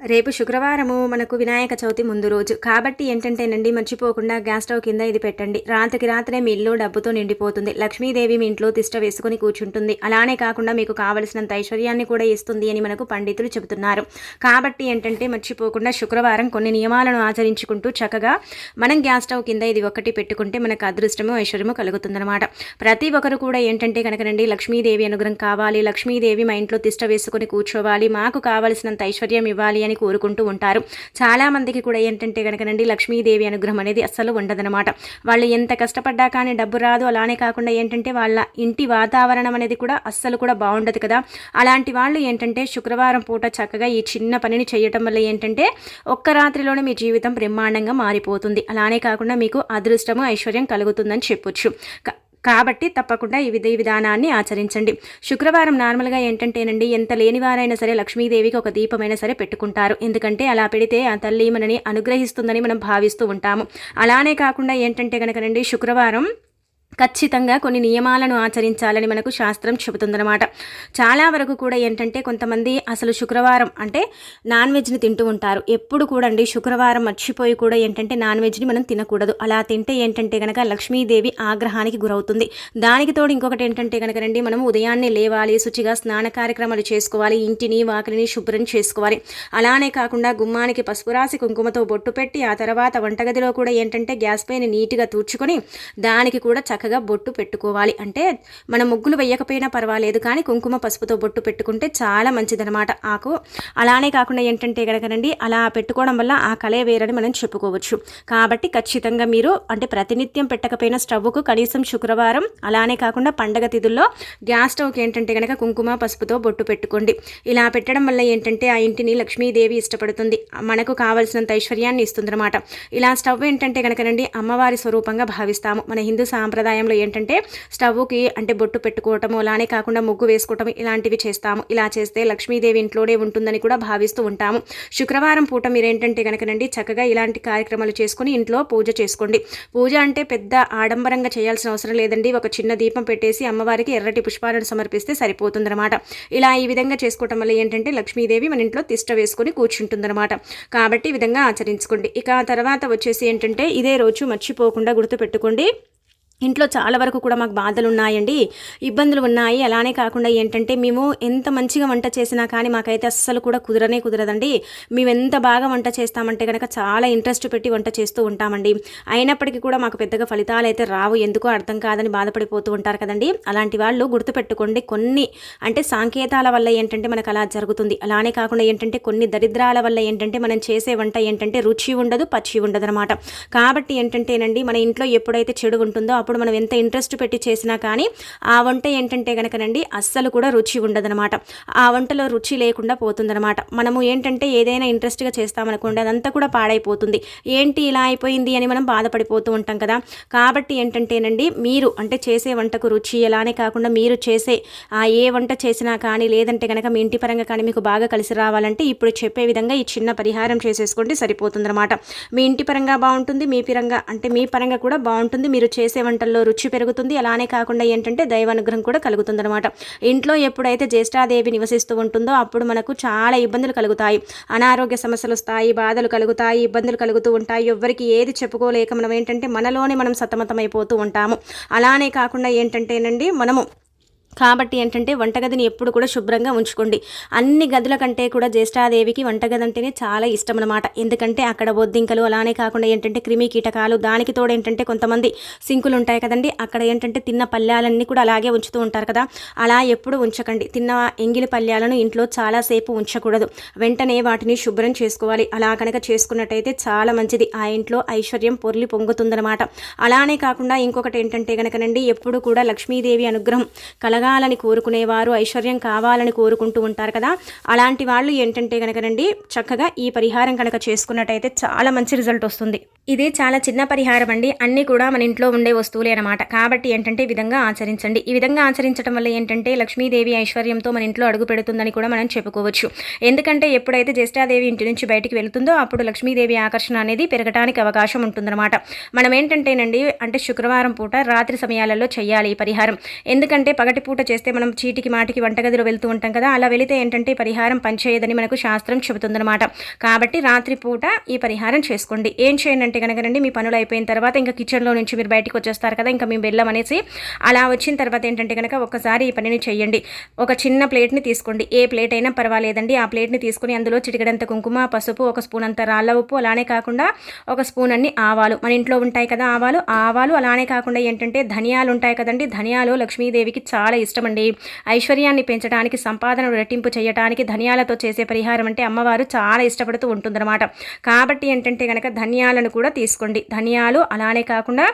రేపు శుక్రవారము మనకు వినాయక చవితి ముందు రోజు. కాబట్టి ఏంటంటేనండి మర్చిపోకుండా గ్యాస్ స్టవ్ కింద ఇది పెట్టండి. రాత్రికి రాత్రే మీ ఇల్లు డబ్బుతో నిండిపోతుంది. లక్ష్మీదేవి మీ ఇంట్లో తిష్ట వేసుకుని కూర్చుంటుంది. అలానే కాకుండా మీకు కావలసినంత ఐశ్వర్యాన్ని కూడా ఇస్తుంది అని మనకు పండితులు చెబుతున్నారు. కాబట్టి ఏంటంటే మర్చిపోకుండా శుక్రవారం కొన్ని నియమాలను ఆచరించుకుంటూ చక్కగా మనం గ్యాస్ స్టవ్ కింద ఇది ఒకటి పెట్టుకుంటే మనకు అదృష్టము ఐశ్వర్యము కలుగుతుందన్నమాట. ప్రతి ఒక్కరు కూడా ఏంటంటే కనుకనండి లక్ష్మీదేవి అనుగ్రహం కావాలి లక్ష్మీదేవి మా ఇంట్లో తిష్ట వేసుకుని కూర్చోవాలి మాకు కావలసినంత ఐశ్వర్యం ఇవ్వాలి అని కోరుకుంటూ ఉంటారు. చాలామందికి కూడా ఏంటంటే కనుకనండి లక్ష్మీదేవి అనుగ్రహం అనేది అస్సలు ఉండదనమాట వాళ్ళు ఎంత కష్టపడ్డా కానీ డబ్బు రాదు. అలానే కాకుండా ఏంటంటే వాళ్ళ ఇంటి వాతావరణం అనేది కూడా అస్సలు కూడా బాగుండదు కదా. అలాంటి వాళ్ళు ఏంటంటే శుక్రవారం పూట చక్కగా ఈ చిన్న పనిని చేయటం వల్ల ఏంటంటే ఒక్క రాత్రిలోనే మీ జీవితం బ్రహ్మాండంగా మారిపోతుంది. అలానే కాకుండా మీకు అదృష్టము ఐశ్వర్యం కలుగుతుందని చెప్పొచ్చు. కాబట్టి తప్పకుండా ఈ విధి విధానాన్ని ఆచరించండి. శుక్రవారం నార్మల్గా ఏంటంటేనండి ఎంత లేనివారైనా సరే లక్ష్మీదేవికి ఒక దీపమైనా సరే పెట్టుకుంటారు. ఎందుకంటే అలా పెడితే ఆ తల్లి మనని అనుగ్రహిస్తుందని మనం భావిస్తూ ఉంటాము. అలానే కాకుండా ఏంటంటే కనుకనండి శుక్రవారం ఖచ్చితంగా కొన్ని నియమాలను ఆచరించాలని మనకు శాస్త్రం చెబుతుందన్నమాట. చాలా వరకు కూడా ఏంటంటే కొంతమంది అసలు శుక్రవారం అంటే నాన్ వెజ్ని తింటూ ఉంటారు. ఎప్పుడు కూడా అండి శుక్రవారం మర్చిపోయి కూడా ఏంటంటే నాన్ వెజ్ని మనం తినకూడదు. అలా తింటే ఏంటంటే కనుక లక్ష్మీదేవి ఆగ్రహానికి గురవుతుంది. దానికి తోడు ఇంకొకటి ఏంటంటే కనుక రండి మనం ఉదయాన్నే లేవాలి శుచిగా స్నాన కార్యక్రమాలు చేసుకోవాలి ఇంటిని వాకిలిని శుభ్రం చేసుకోవాలి. అలానే కాకుండా గుమ్మానికి పసుపు రాసి కుంకుమతో బొట్టు పెట్టి ఆ తర్వాత వంటగదిలో కూడా ఏంటంటే గ్యాస్ పైన నీట్గా తూర్చుకొని దానికి కూడా చక్కగా బొట్టు పెట్టుకోవాలి. అంటే మన ముగ్గులు వేయకపోయినా పర్వాలేదు కానీ కుంకుమ పసుపుతో బొట్టు పెట్టుకుంటే చాలా మంచిదనమాట ఆకు. అలానే కాకుండా ఏంటంటే కనుకనండి అలా పెట్టుకోవడం వల్ల ఆ కలే వేరని మనం చెప్పుకోవచ్చు. కాబట్టి ఖచ్చితంగా మీరు అంటే ప్రతినిత్యం పెట్టకపోయినా స్టవ్కు కనీసం శుక్రవారం అలానే కాకుండా పండగ తిథుల్లో గ్యాస్ స్టవ్కి ఏంటంటే కనుక కుంకుమ పసుపుతో బొట్టు పెట్టుకోండి. ఇలా పెట్టడం వల్ల ఏంటంటే ఆ ఇంటిని లక్ష్మీదేవి ఇష్టపడుతుంది. మనకు కావలసినంత ఐశ్వర్యాన్ని ఇస్తుందన్నమాట. ఇలా స్టవ్ ఏంటంటే కనుకనండి అమ్మవారి స్వరూపంగా భావిస్తాము. మన హిందూ సాంప్రదాయం సాంప్రదాయంలో ఏంటంటే స్టవ్కి అంటే బొట్టు పెట్టుకోవటము అలానే కాకుండా ముగ్గు వేసుకోవటం ఇలాంటివి చేస్తాము. ఇలా చేస్తే లక్ష్మీదేవి ఇంట్లోనే ఉంటుందని కూడా భావిస్తూ ఉంటాము. శుక్రవారం పూట మీరు ఏంటంటే కనుకనండి చక్కగా ఇలాంటి కార్యక్రమాలు చేసుకుని ఇంట్లో పూజ చేసుకోండి. పూజ అంటే పెద్ద ఆడంబరంగా చేయాల్సిన అవసరం లేదండి. ఒక చిన్న దీపం పెట్టేసి అమ్మవారికి ఎర్రటి పుష్పాలను సమర్పిస్తే సరిపోతుందన్నమాట. ఇలా ఈ విధంగా చేసుకోవటం వల్ల ఏంటంటే లక్ష్మీదేవి మన ఇంట్లో తిష్ట వేసుకుని కూర్చుంటుందన్నమాట. కాబట్టి ఈ విధంగా ఆచరించుకోండి. ఇక తర్వాత వచ్చేసి ఏంటంటే ఇదే రోజు మర్చిపోకుండా గుర్తుపెట్టుకోండి. ఇంట్లో చాలా వరకు కూడా మాకు బాధలు ఉన్నాయండి ఇబ్బందులు ఉన్నాయి అలానే కాకుండా ఏంటంటే మేము ఎంత మంచిగా వంట చేసినా కానీ మాకైతే అస్సలు కూడా కుదరనే కుదరదండి. మేము ఎంత బాగా వంట చేస్తామంటే కనుక చాలా ఇంట్రెస్ట్ పెట్టి వంట చేస్తూ ఉంటామండి. అయినప్పటికీ కూడా మాకు పెద్దగా ఫలితాలు అయితే రావు. ఎందుకో అర్థం కాదని బాధపడిపోతూ ఉంటారు కదండి. అలాంటి వాళ్ళు గుర్తుపెట్టుకోండి కొన్ని అంటే సాంకేతాల వల్ల ఏంటంటే మనకు అలా జరుగుతుంది. అలానే కాకుండా ఏంటంటే కొన్ని దరిద్రాల వల్ల ఏంటంటే మనం చేసే వంట ఏంటంటే రుచి ఉండదు పచ్చి ఉండదు అనమాట కాబట్టి ఏంటంటేనండి మన ఇంట్లో ఎప్పుడైతే చెడు ఉంటుందో అప్పుడు మనం ఎంత ఇంట్రెస్ట్ పెట్టి చేసినా కానీ ఆ వంట ఏంటంటే కనుకనండి అస్సలు కూడా రుచి ఉండదనమాట ఆ వంటలో రుచి లేకుండా పోతుందనమాట మనము ఏంటంటే ఏదైనా ఇంట్రెస్ట్గా చేస్తామనుకోండి అదంతా కూడా పాడైపోతుంది. ఏంటి ఇలా అయిపోయింది అని మనం బాధపడిపోతూ ఉంటాం కదా. కాబట్టి ఏంటంటేనండి మీరు అంటే చేసే వంటకు రుచి ఎలానే కాకుండా మీరు చేసే ఆ ఏ వంట చేసినా కానీ లేదంటే కనుక మీ ఇంటి పరంగా కానీ మీకు బాగా కలిసి రావాలంటే ఇప్పుడు చెప్పే విధంగా ఈ చిన్న పరిహారం చేసేసుకుంటే సరిపోతుందన్నమాట. మీ ఇంటి పరంగా బాగుంటుంది మీ పరంగా అంటే మీ పరంగా కూడా బాగుంటుంది. మీరు చేసే వంట వంటల్లో రుచి పెరుగుతుంది. అలానే కాకుండా ఏంటంటే దైవానుగ్రహం కూడా కలుగుతుంది అనమాట ఇంట్లో ఎప్పుడైతే జ్యేష్ఠాదేవి నివసిస్తూ ఉంటుందో అప్పుడు మనకు చాలా ఇబ్బందులు కలుగుతాయి. అనారోగ్య సమస్యలు వస్తాయి బాధలు కలుగుతాయి ఇబ్బందులు కలుగుతూ ఉంటాయి. ఎవరికి ఏది చెప్పుకోలేక మనం ఏంటంటే మనలోనే మనం సతమతమైపోతూ ఉంటాము. అలానే కాకుండా ఏంటంటేనండి మనము కాబట్టి ఏంటంటే వంటగదిని ఎప్పుడు కూడా శుభ్రంగా ఉంచుకోండి. అన్ని గదుల కంటే కూడా జ్యేష్ఠాదేవికి వంటగది అంటేనే చాలా ఇష్టం అనమాట ఎందుకంటే అక్కడ బొద్దింకలు అలానే కాకుండా ఏంటంటే క్రిమి కీటకాలు దానికి తోడు ఏంటంటే కొంతమంది సింకులు ఉంటాయి కదండి. అక్కడ ఏంటంటే తిన్న పల్లెలన్నీ కూడా అలాగే ఉంచుతూ ఉంటారు కదా. అలా ఎప్పుడు ఉంచకండి. తిన్న ఎంగిలి పళ్ళ్యాలను ఇంట్లో చాలాసేపు ఉంచకూడదు. వెంటనే వాటిని శుభ్రం చేసుకోవాలి. అలా కనుక చేసుకున్నట్టయితే చాలా మంచిది. ఆ ఇంట్లో ఐశ్వర్యం పొర్లి పొంగుతుందనమాట అలానే కాకుండా ఇంకొకటి ఏంటంటే కనుకనండి ఎప్పుడు కూడా లక్ష్మీదేవి అనుగ్రహం కల కలగాలని కోరుకునేవారు ఐశ్వర్యం కావాలని కోరుకుంటూ ఉంటారు కదా. అలాంటి వాళ్ళు ఏంటంటే కనుకనండి చక్కగా ఈ పరిహారం కనుక చేసుకున్నట్టయితే చాలా మంచి రిజల్ట్ వస్తుంది. ఇది చాలా చిన్న పరిహారం అండి. అన్నీ కూడా మన ఇంట్లో ఉండే వస్తువులే అనమాట కాబట్టి ఏంటంటే ఈ విధంగా ఆచరించండి. ఈ విధంగా ఆచరించడం వల్ల ఏంటంటే లక్ష్మీదేవి ఐశ్వర్యంతో మన ఇంట్లో అడుగు పెడుతుందని కూడా మనం చెప్పుకోవచ్చు. ఎందుకంటే ఎప్పుడైతే జ్యేష్ఠాదేవి ఇంటి నుంచి బయటికి వెళుతుందో అప్పుడు లక్ష్మీదేవి ఆకర్షణ అనేది పెరగడానికి అవకాశం ఉంటుందన్నమాట. మనం ఏంటంటేనండి అంటే శుక్రవారం పూట రాత్రి సమయాలలో చేయాలి ఈ పరిహారం. ఎందుకంటే పగటి పూట చేస్తే మనం చీటికి మాటికి వంటగదిలో వెళ్తూ ఉంటాం కదా అలా వెళితే ఏంటంటే పరిహారం పనిచేయదని మనకు శాస్త్రం చెబుతుందన్నమాట. కాబట్టి రాత్రి పూట ఈ పరిహారం చేసుకోండి. ఏం చేయండి అంటే కనుకనండి మీ పనులు అయిపోయిన తర్వాత ఇంకా కిచెన్లో నుంచి మీరు బయటికి వచ్చేస్తారు కదా ఇంకా మేము వెళ్ళమనేసి అలా వచ్చిన తర్వాత ఏంటంటే కనుక ఒకసారి ఈ పనిని చేయండి. ఒక చిన్న ప్లేట్ని తీసుకోండి. ఏ ప్లేట్ అయినా పర్వాలేదండి. ఆ ప్లేట్ని తీసుకుని అందులో చిటికడంత కుంకుమ పసుపు ఒక స్పూన్ అంత రాళ్ళ ఉప్పు అలానే కాకుండా ఒక స్పూన్ అన్ని ఆవాలు. మన ఇంట్లో ఉంటాయి కదా ఆవాలు. ఆవాలు అలానే కాకుండా ఏంటంటే ధనియాలు ఉంటాయి కదండి. ధనియాలు లక్ష్మీదేవికి చాలా ఇష్టమండి. ఐశ్వర్యాన్ని పెంచడానికి సంపాదనను రెట్టింపు చేయడానికి ధనియాలతో చేసే పరిహారం అంటే అమ్మవారు చాలా ఇష్టపడుతూ ఉంటుందన్నమాట. కాబట్టి ఏంటంటే కనుక ధనియాలను కూడా తీసుకోండి. ధనియాలు అలానే కాకుండా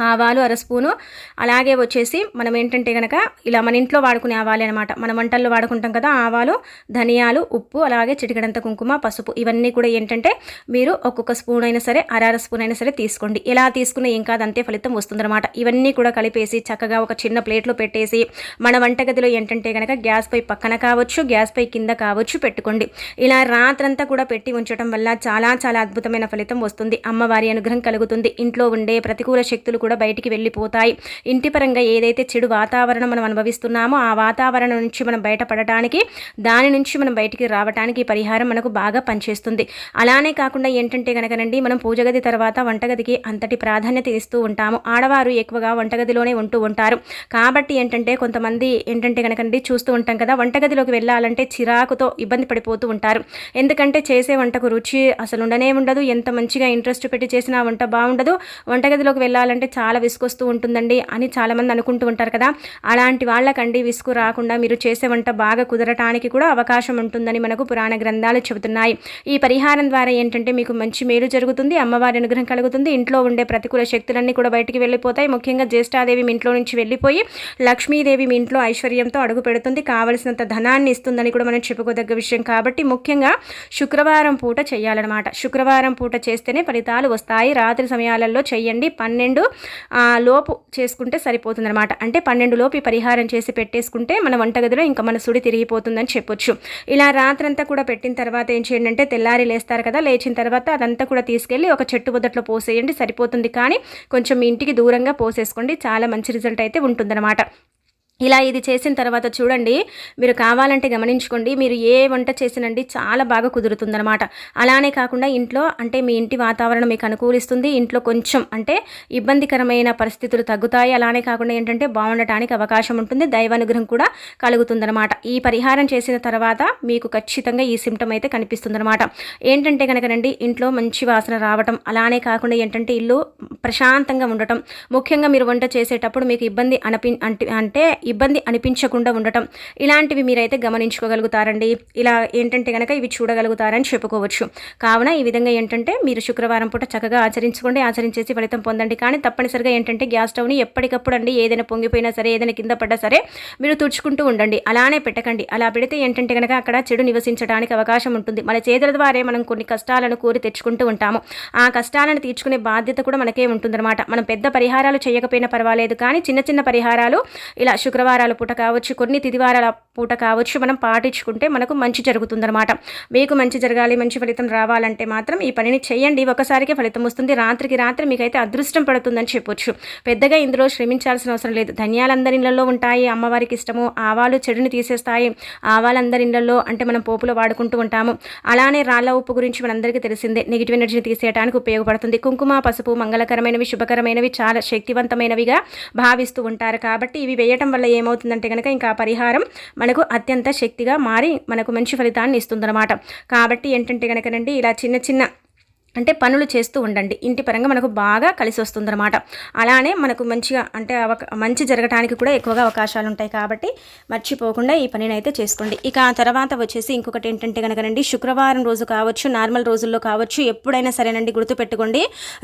ఆవాలు అర స్పూను. అలాగే వచ్చేసి మనం ఏంటంటే కనుక ఇలా మన ఇంట్లో వాడుకునే ఆవాలే అనమాట మన వంటల్లో వాడుకుంటాం కదా ఆవాలు ధనియాలు ఉప్పు అలాగే చిటికడంత కుంకుమ పసుపు. ఇవన్నీ కూడా ఏంటంటే మీరు ఒక్కొక్క స్పూన్ అయినా సరే అర స్పూన్ అయినా సరే తీసుకోండి. ఎలా తీసుకున్న ఏం కాదు అంతే ఫలితం వస్తుందన్నమాట. ఇవన్నీ కూడా కలిపేసి చక్కగా ఒక చిన్న ప్లేట్లో పెట్టేసి మన వంటగదిలో ఏంటంటే కనుక గ్యాస్ పై పక్కన కావచ్చు గ్యాస్ పై కింద కావచ్చు పెట్టుకోండి. ఇలా రాత్రంతా కూడా పెట్టి ఉంచడం వల్ల చాలా చాలా అద్భుతమైన ఫలితం వస్తుంది. అమ్మవారి అనుగ్రహం కలుగుతుంది. ఇంట్లో ఉండే ప్రతికూల శక్తులు కూడా బయటికి వెళ్ళిపోతాయి. ఇంటి పరంగా ఏదైతే చెడు వాతావరణం మనం అనుభవిస్తున్నామో ఆ వాతావరణం నుంచి మనం బయటపడటానికి దాని నుంచి మనం బయటికి రావడానికి పరిహారం మనకు బాగా పనిచేస్తుంది. అలానే కాకుండా ఏంటంటే కనుకనండి మనం పూజ గది తర్వాత వంటగదికి అంతటి ప్రాధాన్యత ఇస్తూ ఉంటాము. ఆడవారు ఎక్కువగా వంటగదిలోనే ఉంటూ ఉంటారు. కాబట్టి ఏంటంటే కొంతమంది ఏంటంటే కనుకండి చూస్తూ ఉంటాం కదా వంటగదిలోకి వెళ్ళాలంటే చిరాకుతో ఇబ్బంది పడిపోతూ ఉంటారు. ఎందుకంటే చేసే వంటకు రుచి అసలు ఉండనే ఉండదు. ఎంత మంచిగా ఇంట్రెస్ట్ పెట్టి చేసినా వంట బాగుండదు. వంటగదిలోకి వెళ్ళాలంటే చాలా విసుకొస్తూ ఉంటుందండి అని చాలామంది అనుకుంటూ ఉంటారు కదా. అలాంటి వాళ్ళకండి విసుగు రాకుండా మీరు చేసే వంట బాగా కుదరటానికి కూడా అవకాశం ఉంటుందని మనకు పురాణ గ్రంథాలు చెబుతున్నాయి. ఈ పరిహారం ద్వారా ఏంటంటే మీకు మంచి మేలు జరుగుతుంది అమ్మవారి అనుగ్రహం కలుగుతుంది. ఇంట్లో ఉండే ప్రతికూల శక్తులన్నీ కూడా బయటికి వెళ్ళిపోతాయి. ముఖ్యంగా జ్యేష్ఠాదేవి మీ ఇంట్లో నుంచి వెళ్ళిపోయి లక్ష్మీదేవి మీ ఇంట్లో ఐశ్వర్యంతో అడుగు పెడుతుంది. కావలసినంత ధనాన్ని ఇస్తుందని కూడా మనం చెప్పుకోదగ్గ విషయం కాబట్టి ముఖ్యంగా శుక్రవారం పూట చేయాలన్నమాట. శుక్రవారం పూట చేస్తేనే ఫలితాలు వస్తాయి. రాత్రి సమయాలలో చేయండి. పన్నెండు లోపు చేసుకుంటే సరిపోతుంది అనమాట అంటే పన్నెండు లోపు పరిహారం చేసి పెట్టేసుకుంటే మన వంటగదిలో ఇంకా మన సుడి తిరిగిపోతుందని చెప్పొచ్చు. ఇలా రాత్రంతా కూడా పెట్టిన తర్వాత ఏం చేయండి అంటే తెల్లారి లేస్తారు కదా లేచిన తర్వాత అదంతా కూడా తీసుకెళ్ళి ఒక చెట్టు బొద్దట్లో పోసేయండి సరిపోతుంది. కానీ కొంచెం ఇంటికి దూరంగా పోసేసుకోండి చాలా మంచి రిజల్ట్ అయితే ఉంటుందన్నమాట. ఇలా ఇది చేసిన తర్వాత చూడండి మీరు కావాలంటే గమనించుకోండి మీరు ఏ వంట చేసినండి చాలా బాగా కుదురుతుందనమాట అలానే కాకుండా ఇంట్లో అంటే మీ ఇంటి వాతావరణం మీకు అనుకూలిస్తుంది ఇంట్లో కొంచెం అంటే ఇబ్బందికరమైన పరిస్థితులు తగ్గుతాయి. అలానే కాకుండా ఏంటంటే బాగుండటానికి అవకాశం ఉంటుంది దైవానుగ్రహం కూడా కలుగుతుందనమాట ఈ పరిహారం చేసిన తర్వాత మీకు ఖచ్చితంగా ఈ సిమ్టమ్ అయితే కనిపిస్తుందనమాట ఏంటంటే కనుకనండి ఇంట్లో మంచి వాసన రావటం అలానే కాకుండా ఏంటంటే ఇల్లు ప్రశాంతంగా ఉండటం. ముఖ్యంగా మీరు వంట చేసేటప్పుడు మీకు ఇబ్బంది అనిపి అంటే ఇబ్బంది అనిపించకుండా ఉండటం. ఇలాంటివి మీరైతే గమనించుకోగలుగుతారండి. ఇలా ఏంటంటే కనుక ఇవి చూడగలుగుతారని చెప్పుకోవచ్చు. కావున ఈ విధంగా ఏంటంటే మీరు శుక్రవారం పూట చక్కగా ఆచరించుకోండి. ఆచరించేసి ఫలితం పొందండి. కానీ తప్పనిసరిగా ఏంటంటే గ్యాస్ స్టవ్ని ఎప్పటికప్పుడు అండి. ఏదైనా పొంగిపోయినా సరే ఏదైనా కింద పడ్డా సరే మీరు తుడుచుకుంటూ ఉండండి. అలానే పెట్టకండి. అలా పెడితే ఏంటంటే కనుక అక్కడ చెడు నివసించడానికి అవకాశం ఉంటుంది. మన చేతుల ద్వారా మనం కొన్ని కష్టాలను కోరి తెచ్చుకుంటూ ఉంటాము. ఆ కష్టాలను తీర్చుకునే బాధ్యత కూడా మనకే ఉంటుందన్నమాట. మనం పెద్ద పరిహారాలు చేయకపోయినా పర్వాలేదు. కానీ చిన్న చిన్న పరిహారాలు ఇలా శుక్ర శుక్రవారాల పూట కావచ్చు కొన్ని తిదివారాల పూట కావచ్చు మనం పాటించుకుంటే మనకు మంచి జరుగుతుందన్నమాట. మీకు మంచి జరగాలి మంచి ఫలితం రావాలంటే మాత్రం ఈ పనిని చేయండి. ఒకసారికి ఫలితం వస్తుంది. రాత్రికి రాత్రి మీకైతే అదృష్టం పడుతుందని చెప్పొచ్చు. పెద్దగా ఇందులో శ్రమించాల్సిన అవసరం లేదు. ధనియాలందరి ఇళ్ళలో ఉంటాయి. అమ్మవారికి ఇష్టము. ఆవాలు చెడుని తీసేస్తాయి. ఆవాలందరి ఇళ్ళలో అంటే మనం పోపులో వాడుకుంటూ ఉంటాము. అలానే రాళ్ళ ఉప్పు గురించి మనందరికీ తెలిసిందే. నెగిటివ్ ఎనర్జీని తీసేయడానికి ఉపయోగపడుతుంది. కుంకుమ పసుపు మంగళకరమైనవి శుభకరమైనవి చాలా శక్తివంతమైనవిగా భావిస్తూ ఉంటారు. కాబట్టి ఇవి వేయటం వల్ల వల్ల ఏమవుతుందంటే కనుక ఇంకా పరిహారం మనకు అత్యంత శక్తిగా మారి మనకు మంచి ఫలితాన్ని ఇస్తుందన్నమాట. కాబట్టి ఏంటంటే కనుకనండి ఇలా చిన్న చిన్న అంటే పనులు చేస్తూ ఉండండి. ఇంటి పరంగా మనకు బాగా కలిసి వస్తుందన్నమాట. అలానే మనకు మంచిగా అంటే మంచి జరగడానికి కూడా ఎక్కువగా అవకాశాలు ఉంటాయి కాబట్టి మర్చిపోకుండా ఈ పనిని అయితే చేసుకోండి. ఇక ఆ తర్వాత వచ్చేసి ఇంకొకటి ఏంటంటే కనుకనండి శుక్రవారం రోజు కావచ్చు నార్మల్ రోజుల్లో కావచ్చు ఎప్పుడైనా సరేనండి గుర్తుపెట్టుకోండి.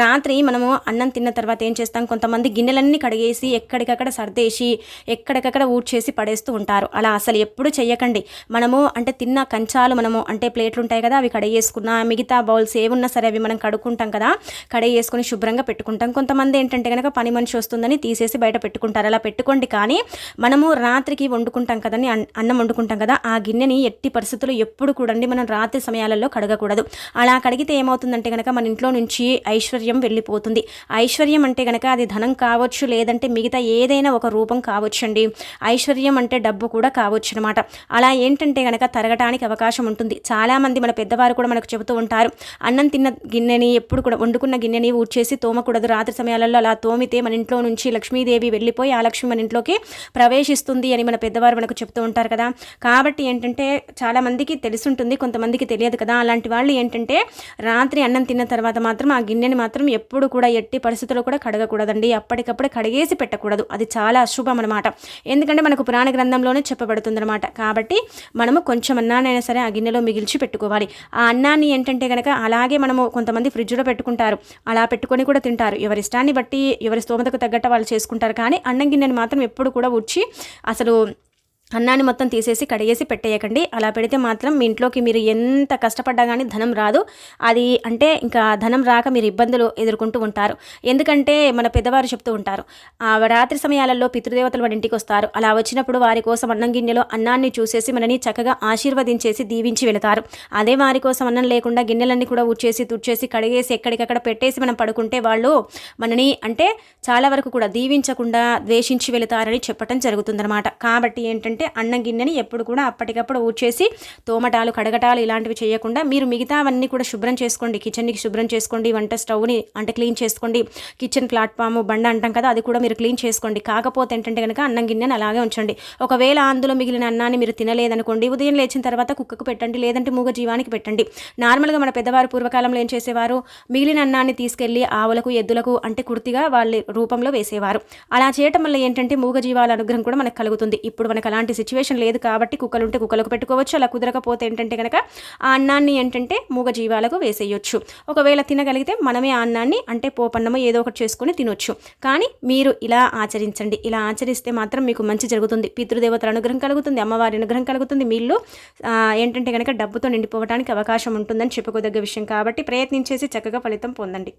రాత్రి మనము అన్నం తిన్న తర్వాత ఏం చేస్తాం? కొంతమంది గిన్నెలన్నీ కడిగేసి ఎక్కడికక్కడ సర్దేసి ఎక్కడికక్కడ ఊడ్చేసి పడేస్తూ ఉంటారు. అలా అసలు ఎప్పుడు చేయకండి మనము అంటే తిన్న కంచాలు మనము అంటే ప్లేట్లు ఉంటాయి కదా అవి కడిగేసుకున్న మిగతా బౌల్స్ ఏమున్నా సరే అవి మనం కడుక్కుంటాం కదా కడిగేసుకొని శుభ్రంగా పెట్టుకుంటాం. కొంతమంది ఏంటంటే కనుక పని మనిషి వస్తుందని తీసేసి బయట పెట్టుకుంటారు. అలా పెట్టుకోండి కానీ మనము రాత్రికి వండుకుంటాం కదని అన్నం వండుకుంటాం కదా ఆ గిన్నెని ఎట్టి పరిస్థితుల్లో ఎప్పుడు కూడండి మనం రాత్రి సమయాలలో కడగకూడదు. అలా కడిగితే ఏమవుతుందంటే కనుక మన ఇంట్లో నుంచి ఐశ్వర్యం వెళ్ళిపోతుంది. ఐశ్వర్యం అంటే కనుక అది ధనం కావచ్చు లేదంటే మిగతా ఏదైనా ఒక రూపం కావచ్చండి. ఐశ్వర్యం అంటే డబ్బు కూడా కావచ్చు అనమాట అలా ఏంటంటే కనుక తరగటానికి అవకాశం ఉంటుంది. చాలామంది మన పెద్దవారు కూడా మనకు చెబుతూ ఉంటారు అన్నం తిన్న గిన్నెని ఎప్పుడు కూడా వండుకున్న గిన్నెని ఊడ్చేసి తోమకూడదు. రాత్రి సమయాలలో అలా తోమితే మన ఇంట్లో నుంచి లక్ష్మీదేవి వెళ్ళిపోయి ఆ లక్ష్మి మన ఇంట్లోకి ప్రవేశిస్తుంది అని మన పెద్దవారు మనకు చెప్తూ ఉంటారు కదా. కాబట్టి ఏంటంటే చాలామందికి తెలుసుంటుంది కొంతమందికి తెలియదు కదా. అలాంటి వాళ్ళు ఏంటంటే రాత్రి అన్నం తిన్న తర్వాత మాత్రం ఆ గిన్నెని మాత్రం ఎప్పుడు కూడా ఎట్టి పరిస్థితుల్లో కూడా కడగకూడదండి. అప్పటికప్పుడు కడిగేసి పెట్టకూడదు. అది చాలా అశుభం అనమాట ఎందుకంటే మనకు పురాణ గ్రంథంలోనే చెప్పబడుతుంది అనమాట కాబట్టి మనము కొంచెం అన్నానైనా సరే ఆ గిన్నెలో మిగిల్చి పెట్టుకోవాలి. ఆ అన్నాన్ని ఏంటంటే కనుక అలాగే మనము కొంతమంది ఫ్రిడ్జ్లో పెట్టుకుంటారు. అలా పెట్టుకొని కూడా తింటారు. ఎవరి ఇష్టాన్ని బట్టి ఎవరి స్తోమతకు తగ్గట్టు వాళ్ళు చేసుకుంటారు. కానీ అన్నం గిన్నెని మాత్రం ఎప్పుడు కూడా ఉచ్చి అసలు అన్నాన్ని మొత్తం తీసేసి కడిగేసి పెట్టేయకండి. అలా పెడితే మాత్రం మీ ఇంట్లోకి మీరు ఎంత కష్టపడ్డా కానీ ధనం రాదు. అది అంటే ఇంకా ధనం రాక మీరు ఇబ్బందులు ఎదుర్కొంటూ ఉంటారు. ఎందుకంటే మన పెద్దవారు చెప్తూ ఉంటారు రాత్రి సమయాలలో పితృదేవతలు మన ఇంటికి వస్తారు. అలా వచ్చినప్పుడు వారి కోసం అన్నం గిన్నెలో అన్నాన్ని చూసేసి మనని చక్కగా ఆశీర్వదించేసి దీవించి వెళతారు. అదే వారి కోసం అన్నం లేకుండా గిన్నెలన్నీ కూడా ఉచ్చేసి తుడిచేసి కడిగేసి ఎక్కడికక్కడ పెట్టేసి మనం పడుకుంటే వాళ్ళు మనని అంటే చాలా వరకు కూడా దీవించకుండా ద్వేషించి వెళతారని చెప్పడం జరుగుతుందన్నమాట. కాబట్టి ఏంటంటే అయితే అన్నం గిన్నెని ఎప్పుడు కూడా అప్పటికప్పుడు ఊడ్చేసి తోమటాలు కడగటాలు ఇలాంటివి చేయకుండా మీరు మిగతావన్నీ కూడా శుభ్రం చేసుకోండి. కిచెన్ని శుభ్రం చేసుకోండి. వంట స్టవ్ని అంటే క్లీన్ చేసుకోండి. కిచెన్ ప్లాట్ఫామ్ బండ అంటాం కదా అది కూడా మీరు క్లీన్ చేసుకోండి. కాకపోతే ఏంటంటే కనుక అన్నం గిన్నెని అలాగే ఉంచండి. ఒకవేళ అందులో మిగిలిన అన్నాన్ని మీరు తినలేదనుకోండి ఉదయం లేచిన తర్వాత కుక్కకు పెట్టండి లేదంటే మూగ జీవానికి పెట్టండి. నార్మల్గా మన పెద్దవారు పూర్వకాలంలో ఏం చేసేవారు? మిగిలిన అన్నాన్ని తీసుకెళ్ళి ఆవులకు ఎద్దులకు అంటే కుర్తిగా వాళ్ళ రూపంలో వేసేవారు. అలా చేయటం వల్ల ఏంటంటే మూగ జీవాల అనుగ్రహం కూడా మనకు కలుగుతుంది. ఇప్పుడు మనకు అలాంటి అలాంటి సిచ్యువేషన్ లేదు కాబట్టి కుక్కలు ఉంటే కుక్కలకు పెట్టుకోవచ్చు. అలా కుదరకపోతే ఏంటంటే కనుక ఆ అన్నాన్ని ఏంటంటే మూగ జీవాలకు వేసేయొచ్చు. ఒకవేళ తినగలిగితే మనమే ఆ అన్నాన్ని అంటే పోపన్నమో ఏదో ఒకటి చేసుకొని తినొచ్చు. కానీ మీరు ఇలా ఆచరించండి. ఇలా ఆచరిస్తే మాత్రం మీకు మంచి జరుగుతుంది. పితృదేవతల అనుగ్రహం కలుగుతుంది. అమ్మవారి అనుగ్రహం కలుగుతుంది. మీళ్ళు ఏంటంటే కనుక డబ్బుతో నిండిపోవడానికి అవకాశం ఉంటుందని చెప్పుకోదగ్గ విషయం. కాబట్టి ప్రయత్నించేసి చక్కగా ఫలితం పొందండి.